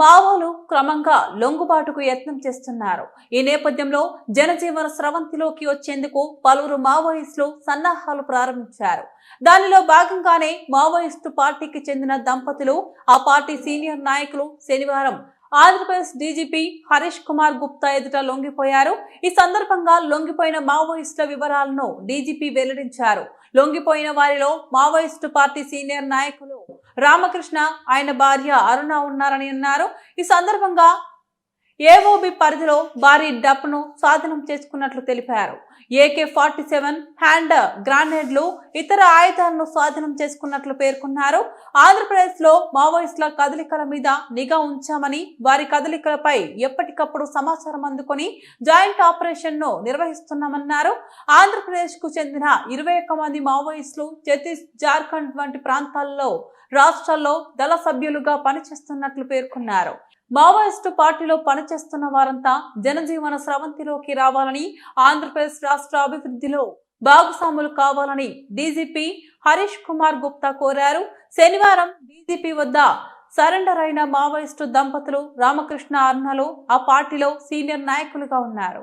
మావోలు క్రమంగా లొంగుబాటుకు యత్నం చేస్తున్నారు. ఈ నేపథ్యంలో జనజీవన స్రవంతిలోకి వచ్చేందుకు పలువురు మావోయిస్టులు సన్నాహాలు ప్రారంభించారు. దానిలో భాగంగానే మావోయిస్టు పార్టీకి చెందిన దంపతులు ఆ పార్టీ సీనియర్ నాయకులు శనివారం ఆంధ్రప్రదేశ్ డీజీపీ హరీష్ కుమార్ గుప్తా ఎదుట లొంగిపోయారు. ఈ సందర్భంగా లొంగిపోయిన మావోయిస్టుల వివరాలను డీజీపీ వెల్లడించారు. లొంగిపోయిన వారిలో మావోయిస్టు పార్టీ సీనియర్ నాయకులు రామకృష్ణ ఆయన భార్య అరుణ ఉన్నారని అన్నారు. ఈ సందర్భంగా ఏఓబి పరిధిలో భారీ డప్ను స్వాధీనం చేసుకున్నట్లు తెలిపారు. ఏకే ఫార్టీ సెవెన్ హ్యాండ్ గ్రానేడ్లు ఇతర ఆయుధాలను స్వాధీనం చేసుకున్నట్లు పేర్కొన్నారు. ఆంధ్రప్రదేశ్లో మావోయిస్టుల కదలికల మీద నిఘా ఉంచామని వారి కదలికలపై ఎప్పటికప్పుడు సమాచారం అందుకొని జాయింట్ ఆపరేషన్ను నిర్వహిస్తున్నామన్నారు. ఆంధ్రప్రదేశ్కు చెందిన ఇరవై ఒక్క మంది మావోయిస్టులు ఛత్తీస్ జార్ఖండ్ వంటి ప్రాంతాల్లో రాష్ట్రాల్లో దళ సభ్యులుగా పనిచేస్తున్నట్లు పేర్కొన్నారు. మావోయిస్టు పార్టీలో పనిచేస్తున్న వారంతా జనజీవన స్రవంతిలోకి రావాలని ఆంధ్రప్రదేశ్ రాష్ట్ర అభివృద్ధిలో భాగస్వాములు కావాలని డీజీపీ హరీష్ కుమార్ గుప్తా కోరారు. శనివారం డీజీపీ వద్ద సరెండర్ అయిన మావోయిస్టు దంపతులు రామకృష్ణ అర్ణలు ఆ పార్టీలో సీనియర్ నాయకులుగా ఉన్నారు.